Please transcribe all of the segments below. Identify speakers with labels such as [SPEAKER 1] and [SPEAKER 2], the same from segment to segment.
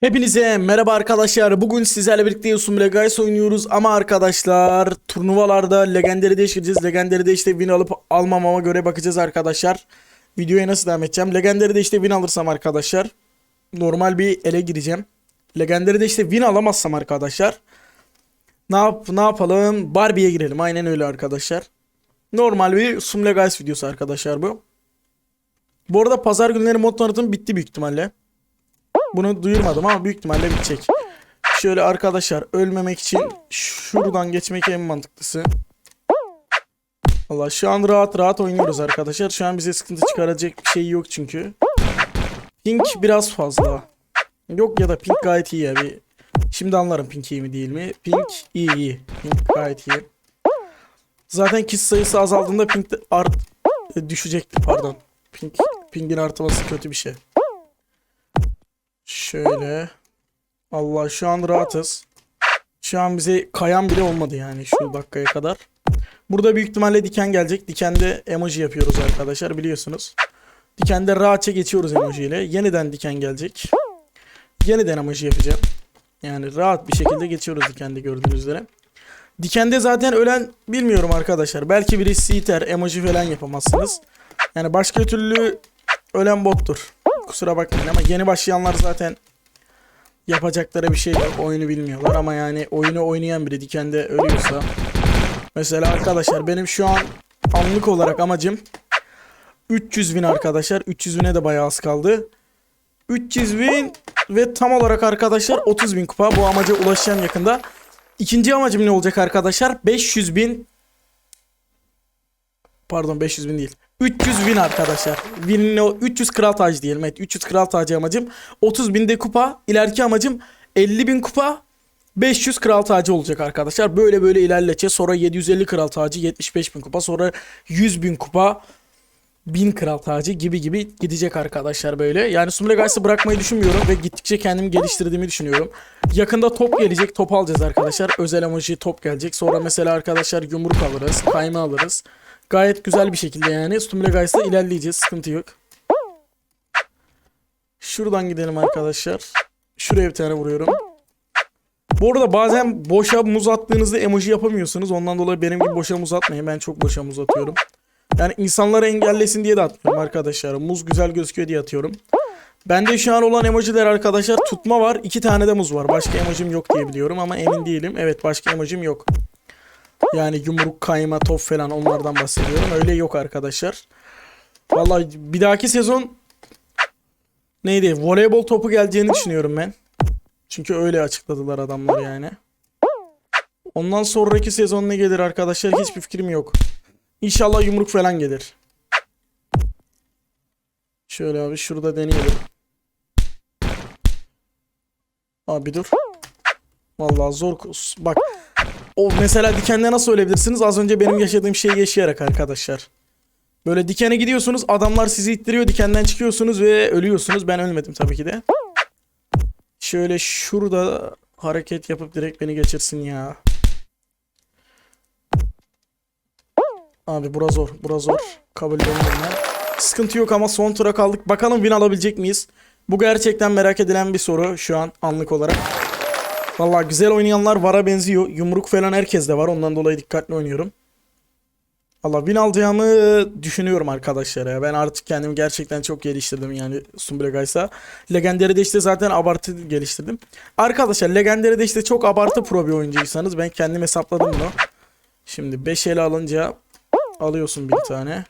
[SPEAKER 1] Hepinize merhaba arkadaşlar. Bugün sizlerle birlikte Yusuf Guys oynuyoruz ama arkadaşlar turnuvalarda Legendary Dash gireceğiz. Legendary Dash'te win alıp almamama göre bakacağız arkadaşlar. Videoya nasıl devam edeceğim? Legendary Dash'te win alırsam arkadaşlar normal bir ele gireceğim. Legendary Dash'te win alamazsam arkadaşlar ne yap ne yapalım? Barbie'ye girelim. Aynen öyle arkadaşlar. Normal bir Sumle Guys videosu arkadaşlar bu. Bu arada pazar günleri mod tanıtım bitti büyük ihtimalle. Bunu duyurmadım ama büyük ihtimalle bitecek. Şöyle arkadaşlar ölmemek için şuradan geçmek en mantıklısı. Valla şu an rahat rahat oynuyoruz arkadaşlar. Şu an bize sıkıntı çıkaracak bir şey yok çünkü. Pink biraz fazla. Yok ya da pink gayet iyi ya. Bir... Şimdi anlarım pink iyi mi değil mi. Pink iyi iyi. Pink gayet iyi. Zaten kişi sayısı azaldığında pink art e, düşecekti pardon. Pink pink'in artması kötü bir şey. Şöyle. Allah şu an rahatız. Şu an bize kayan bile olmadı yani şu dakikaya kadar. Burada büyük ihtimalle diken gelecek. Dikende emoji yapıyoruz arkadaşlar biliyorsunuz. Dikende rahatça geçiyoruz emoji ile. Yeniden diken gelecek. Yeniden emoji yapacağım. Yani rahat bir şekilde geçiyoruz dikende gördüğünüz üzere. Dikende zaten ölen bilmiyorum arkadaşlar. Belki birisi iter emoji falan yapamazsınız. Yani başka türlü ölen bottur. Kusura bakmayın ama yeni başlayanlar zaten yapacakları bir şey yok. Oyunu bilmiyorlar ama yani oyunu oynayan biri dikende ölüyorsa. Mesela arkadaşlar benim şu an anlık olarak amacım 300 bin arkadaşlar. 300 bine de bayağı az kaldı. 300 bin ve tam olarak arkadaşlar 30 bin kupa. Bu amaca ulaşacağım yakında. İkinci amacım ne olacak arkadaşlar? 500 bin Pardon 500 bin değil. 300 bin arkadaşlar. Win'in o 300 kral tacı diyelim. Evet 300 kral tacı amacım. 30 binde kupa. İleriki amacım 50 bin kupa. 500 kral tacı olacak arkadaşlar. Böyle böyle ilerleyeceğiz. Sonra 750 kral tacı, 75 bin kupa. Sonra 100 bin kupa. 1000 kral tacı gibi gibi gidecek arkadaşlar böyle. Yani Sumle Guys'ı bırakmayı düşünmüyorum ve gittikçe kendimi geliştirdiğimi düşünüyorum. Yakında top gelecek. Top alacağız arkadaşlar. Özel emoji top gelecek. Sonra mesela arkadaşlar yumruk alırız. Kayma alırız. Gayet güzel bir şekilde yani. Stumble Guys'la ilerleyeceğiz. Sıkıntı yok. Şuradan gidelim arkadaşlar. Şuraya bir tane vuruyorum. Bu arada bazen boşa muz attığınızda emoji yapamıyorsunuz. Ondan dolayı benim gibi boşa muz atmayın. Ben çok boşa muz atıyorum. Yani insanları engellesin diye de atmıyorum arkadaşlar. Muz güzel gözüküyor diye atıyorum. Bende şu an olan emojiler arkadaşlar tutma var. iki tane de muz var. Başka emojim yok diye biliyorum ama emin değilim. Evet başka emojim yok. Yani yumruk kayma top falan onlardan bahsediyorum. Öyle yok arkadaşlar. Vallahi bir dahaki sezon neydi? Voleybol topu geleceğini düşünüyorum ben. Çünkü öyle açıkladılar adamlar yani. Ondan sonraki sezon ne gelir arkadaşlar hiçbir fikrim yok. İnşallah yumruk falan gelir. Şöyle abi şurada deneyelim. Abi dur. Vallahi zor. Bak o mesela dikende nasıl ölebilirsiniz? Az önce benim yaşadığım şeyi yaşayarak arkadaşlar. Böyle dikene gidiyorsunuz adamlar sizi ittiriyor dikenden çıkıyorsunuz ve ölüyorsunuz. Ben ölmedim tabii ki de. Şöyle şurada hareket yapıp direkt beni geçirsin ya. Abi bura zor. Bura zor. Kabul edemiyorum. Sıkıntı yok ama son tura kaldık. Bakalım win alabilecek miyiz? Bu gerçekten merak edilen bir soru şu an anlık olarak. Vallahi güzel oynayanlar vara benziyor. Yumruk falan herkes de var. Ondan dolayı dikkatli oynuyorum. Valla win alacağımı düşünüyorum arkadaşlar ya. Ben artık kendimi gerçekten çok geliştirdim yani Sumbre Guys'a. Legendary'de işte zaten abartı geliştirdim. Arkadaşlar Legendary'de işte çok abartı pro bir oyuncuysanız ben kendim hesapladım bunu. Şimdi 5 ele alınca alıyorsun bir tane.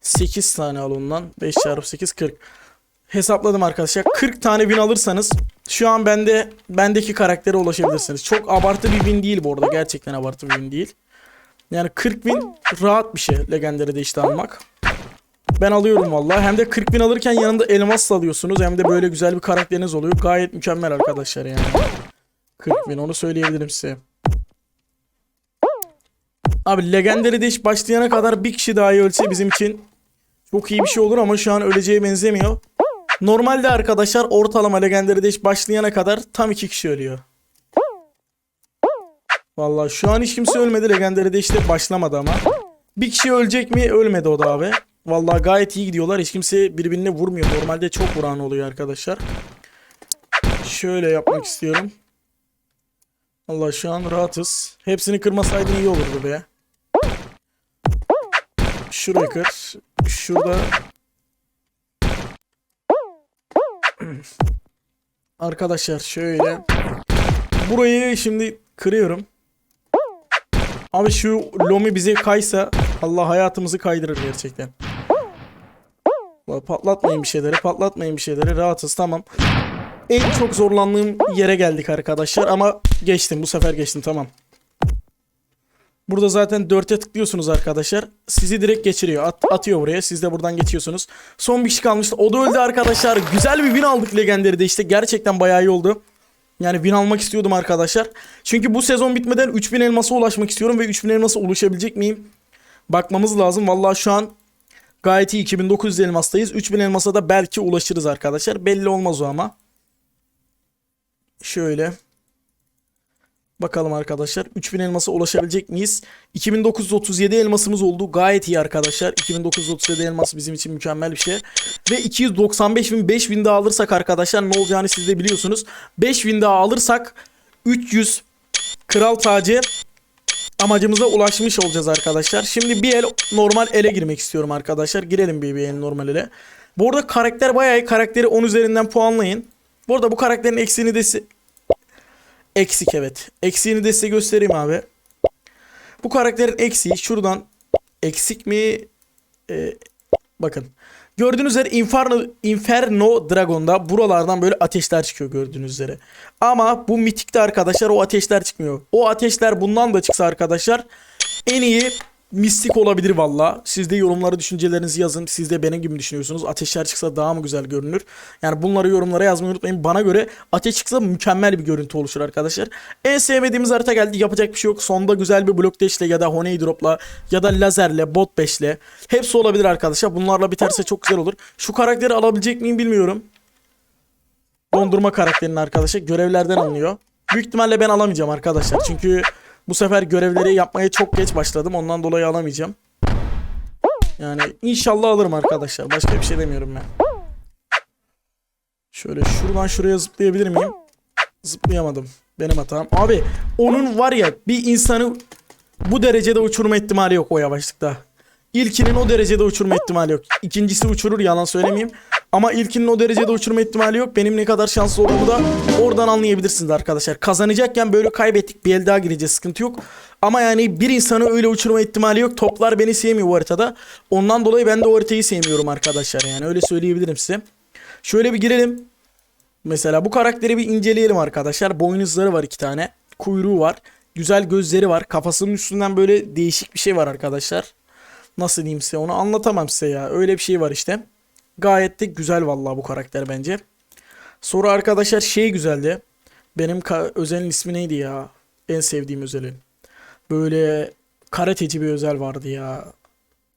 [SPEAKER 1] 8 tane al ondan. 5 çarpı 8 40. Hesapladım arkadaşlar. 40 tane win alırsanız şu an bende bendeki karaktere ulaşabilirsiniz. Çok abartı bir win değil bu arada. Gerçekten abartı bir win değil. Yani 40 win rahat bir şey Legendary'de işte almak. Ben alıyorum vallahi. Hem de 40 bin alırken yanında elmas alıyorsunuz. Hem de böyle güzel bir karakteriniz oluyor. Gayet mükemmel arkadaşlar yani. 40 bin onu söyleyebilirim size. Abi Legendary'de iş başlayana kadar bir kişi daha ölse bizim için çok iyi bir şey olur ama şu an öleceğe benzemiyor. Normalde arkadaşlar ortalama Legendary'de iş başlayana kadar tam iki kişi ölüyor. Vallahi şu an hiç kimse ölmedi Legendary'de işte başlamadı ama. Bir kişi ölecek mi? Ölmedi o da abi. Vallahi gayet iyi gidiyorlar. Hiç kimse birbirine vurmuyor. Normalde çok vuran oluyor arkadaşlar. şöyle yapmak istiyorum. Allah şu an rahatız. Hepsini kırmasaydın iyi olurdu be. Şurayı kır. Şurada. Arkadaşlar şöyle. Burayı şimdi kırıyorum. Abi şu lomi bize kaysa Allah hayatımızı kaydırır gerçekten. Patlatmayın bir şeyleri, patlatmayın bir şeyleri. Rahatız tamam. En çok zorlandığım yere geldik arkadaşlar ama geçtim bu sefer geçtim tamam. Burada zaten 4'e tıklıyorsunuz arkadaşlar. Sizi direkt geçiriyor. At- atıyor buraya. Siz de buradan geçiyorsunuz. Son bir kişi kalmıştı. O da öldü arkadaşlar. Güzel bir win aldık Legendary'de işte. Gerçekten bayağı iyi oldu. Yani win almak istiyordum arkadaşlar. Çünkü bu sezon bitmeden 3000 elmasa ulaşmak istiyorum ve 3000 elmasa ulaşabilecek miyim? Bakmamız lazım. Vallahi şu an gayet iyi 2900 elmastayız. 3000 elmasa da belki ulaşırız arkadaşlar. Belli olmaz o ama. Şöyle. Bakalım arkadaşlar. 3000 elmasa ulaşabilecek miyiz? 2937 elmasımız oldu. Gayet iyi arkadaşlar. 2937 elmas bizim için mükemmel bir şey. Ve 295 bin 5000 daha alırsak arkadaşlar ne olacağını siz de biliyorsunuz. 5000 daha alırsak 300 kral tacı amacımıza ulaşmış olacağız arkadaşlar. Şimdi bir el normal ele girmek istiyorum arkadaşlar. Girelim bir, bir el normal ele. Bu arada karakter bayağı iyi. Karakteri 10 üzerinden puanlayın. Bu arada bu karakterin eksiğini de Eksik evet. Eksiğini de size göstereyim abi. Bu karakterin eksiği şuradan eksik mi? Ee, bakın. Gördüğünüz üzere Inferno, Inferno Dragon'da buralardan böyle ateşler çıkıyor gördüğünüz üzere. Ama bu mitikte arkadaşlar o ateşler çıkmıyor. O ateşler bundan da çıksa arkadaşlar en iyi mistik olabilir valla. Siz de yorumlara düşüncelerinizi yazın. Siz de benim gibi düşünüyorsunuz. Ateşler çıksa daha mı güzel görünür? Yani bunları yorumlara yazmayı unutmayın. Bana göre ateş çıksa mükemmel bir görüntü oluşur arkadaşlar. En sevmediğimiz harita geldi. Yapacak bir şey yok. Sonda güzel bir blok deşle ya da honey dropla ya da lazerle, bot 5'le. Hepsi olabilir arkadaşlar. Bunlarla biterse çok güzel olur. Şu karakteri alabilecek miyim bilmiyorum. Dondurma karakterinin arkadaşlar görevlerden alınıyor. Büyük ihtimalle ben alamayacağım arkadaşlar. Çünkü bu sefer görevleri yapmaya çok geç başladım. Ondan dolayı alamayacağım. Yani inşallah alırım arkadaşlar. Başka bir şey demiyorum ben. Şöyle şuradan şuraya zıplayabilir miyim? Zıplayamadım. Benim hatam. Abi onun var ya bir insanı bu derecede uçurma ihtimali yok o yavaşlıkta. İlkinin o derecede uçurma ihtimali yok. İkincisi uçurur yalan söylemeyeyim. Ama ilkinin o derecede uçurma ihtimali yok. Benim ne kadar şanslı olduğumu da oradan anlayabilirsiniz arkadaşlar. Kazanacakken böyle kaybettik. Bir el daha gireceğiz. Sıkıntı yok. Ama yani bir insanı öyle uçurma ihtimali yok. Toplar beni sevmiyor bu haritada. Ondan dolayı ben de o haritayı sevmiyorum arkadaşlar. Yani öyle söyleyebilirim size. Şöyle bir girelim. Mesela bu karakteri bir inceleyelim arkadaşlar. Boynuzları var iki tane. Kuyruğu var. Güzel gözleri var. Kafasının üstünden böyle değişik bir şey var arkadaşlar. Nasıl diyeyim size onu anlatamam size ya. Öyle bir şey var işte. Gayet de güzel vallahi bu karakter bence. Sonra arkadaşlar şey güzeldi. Benim özelin ismi neydi ya? En sevdiğim özelin. Böyle karateci bir özel vardı ya.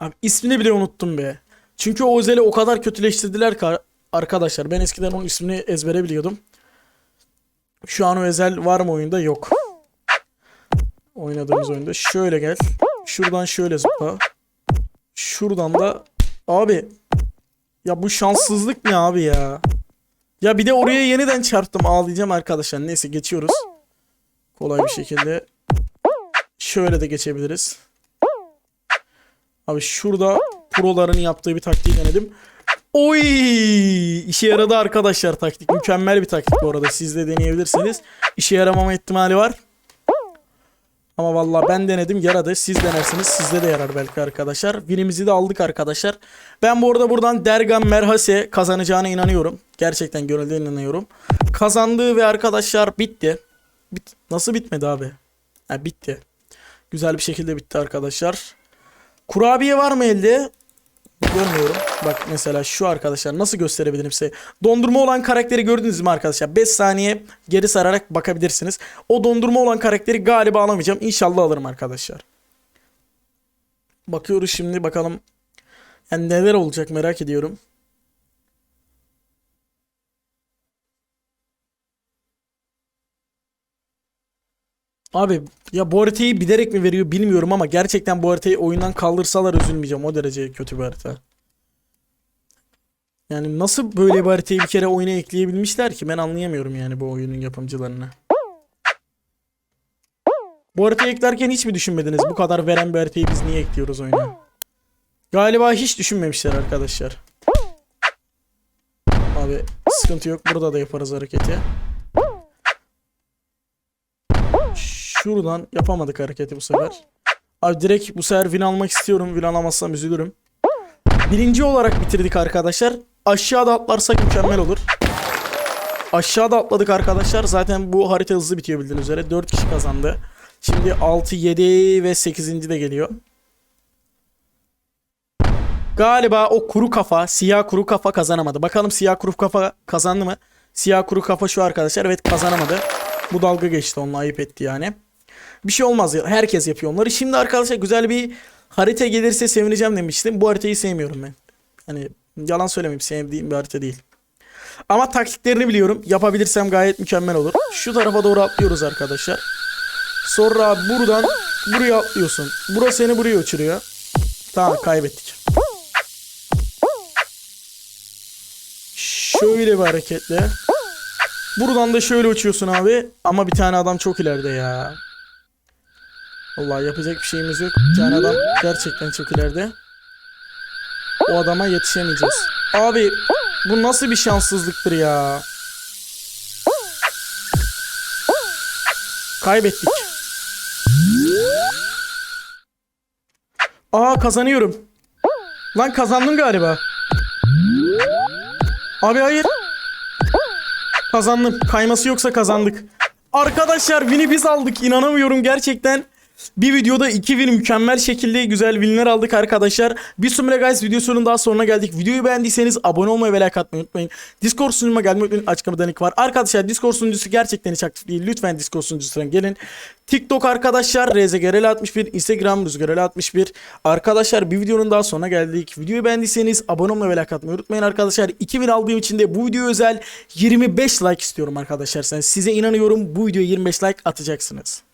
[SPEAKER 1] Abi ismini bile unuttum be. Çünkü o özeli o kadar kötüleştirdiler ki arkadaşlar. Ben eskiden onun ismini ezbere biliyordum. Şu an o özel var mı oyunda? Yok. Oynadığımız oyunda. Şöyle gel. Şuradan şöyle zıpla. Şuradan da abi ya bu şanssızlık ne abi ya? Ya bir de oraya yeniden çarptım ağlayacağım arkadaşlar. Neyse geçiyoruz. Kolay bir şekilde. Şöyle de geçebiliriz. Abi şurada proların yaptığı bir taktiği denedim. Oy! İşe yaradı arkadaşlar taktik. Mükemmel bir taktik bu arada. Siz de deneyebilirsiniz. İşe yaramama ihtimali var. Ama vallahi ben denedim yaradı. Siz denersiniz sizde de yarar belki arkadaşlar. Winimizi de aldık arkadaşlar. Ben bu arada buradan Dergan Merhase kazanacağına inanıyorum. Gerçekten gönülden inanıyorum. Kazandığı ve arkadaşlar bitti. Bit Nasıl bitmedi abi? Ha, bitti. Güzel bir şekilde bitti arkadaşlar. Kurabiye var mı elde? Görmüyorum. Bak mesela şu arkadaşlar nasıl gösterebilirim size. Dondurma olan karakteri gördünüz mü arkadaşlar? 5 saniye geri sararak bakabilirsiniz. O dondurma olan karakteri galiba alamayacağım. İnşallah alırım arkadaşlar. Bakıyoruz şimdi bakalım. Yani neler olacak merak ediyorum. Abi ya bu haritayı bilerek mi veriyor bilmiyorum ama gerçekten bu haritayı oyundan kaldırsalar üzülmeyeceğim. O derece kötü bir harita. Yani nasıl böyle bir haritayı bir kere oyuna ekleyebilmişler ki ben anlayamıyorum yani bu oyunun yapımcılarını. Bu haritayı eklerken hiç mi düşünmediniz bu kadar veren bir haritayı biz niye ekliyoruz oyuna? Galiba hiç düşünmemişler arkadaşlar. Abi sıkıntı yok burada da yaparız hareketi. Şuradan yapamadık hareketi bu sefer. Abi direkt bu sefer win almak istiyorum. Win alamazsam üzülürüm. Birinci olarak bitirdik arkadaşlar. Aşağıda atlarsak mükemmel olur. Aşağıda atladık arkadaşlar. Zaten bu harita hızlı bitiyor bildiğiniz üzere. 4 kişi kazandı. Şimdi 6, 7 ve 8. de geliyor. Galiba o kuru kafa, siyah kuru kafa kazanamadı. Bakalım siyah kuru kafa kazandı mı? Siyah kuru kafa şu arkadaşlar. Evet kazanamadı. Bu dalga geçti onunla ayıp etti yani. Bir şey olmaz ya. Herkes yapıyor onları. Şimdi arkadaşlar güzel bir harita gelirse sevineceğim demiştim. Bu haritayı sevmiyorum ben. Hani yalan söylemeyeyim sevdiğim bir harita değil. Ama taktiklerini biliyorum. Yapabilirsem gayet mükemmel olur. Şu tarafa doğru atlıyoruz arkadaşlar. Sonra buradan buraya atlıyorsun. Burası seni buraya uçuruyor. Tamam kaybettik. Şöyle bir hareketle. Buradan da şöyle uçuyorsun abi. Ama bir tane adam çok ileride ya. Vallahi yapacak bir şeyimiz yok. Bir tane adam gerçekten çok ileride. O adama yetişemeyeceğiz. Abi bu nasıl bir şanssızlıktır ya. Kaybettik. Aa kazanıyorum. Lan kazandım galiba. Abi hayır. Kazandım. Kayması yoksa kazandık. Arkadaşlar win'i biz aldık. İnanamıyorum gerçekten. Bir videoda iki win mükemmel şekilde güzel winler aldık arkadaşlar. Bir Sumre Guys videosunun daha sonuna geldik. Videoyu beğendiyseniz abone olmayı ve like atmayı unutmayın. Discord sunucuma gelmeyi unutmayın. Açıklamada link var. Arkadaşlar Discord sunucusu gerçekten hiç aktif değil. Lütfen Discord sunucusuna gelin. TikTok arkadaşlar RZGRL61, Instagram RüzgarL61. Arkadaşlar bir videonun daha sonuna geldik. Videoyu beğendiyseniz abone olmayı ve like atmayı unutmayın arkadaşlar. 2000 aldığım için de bu video özel 25 like istiyorum arkadaşlar. Size inanıyorum bu videoya 25 like atacaksınız.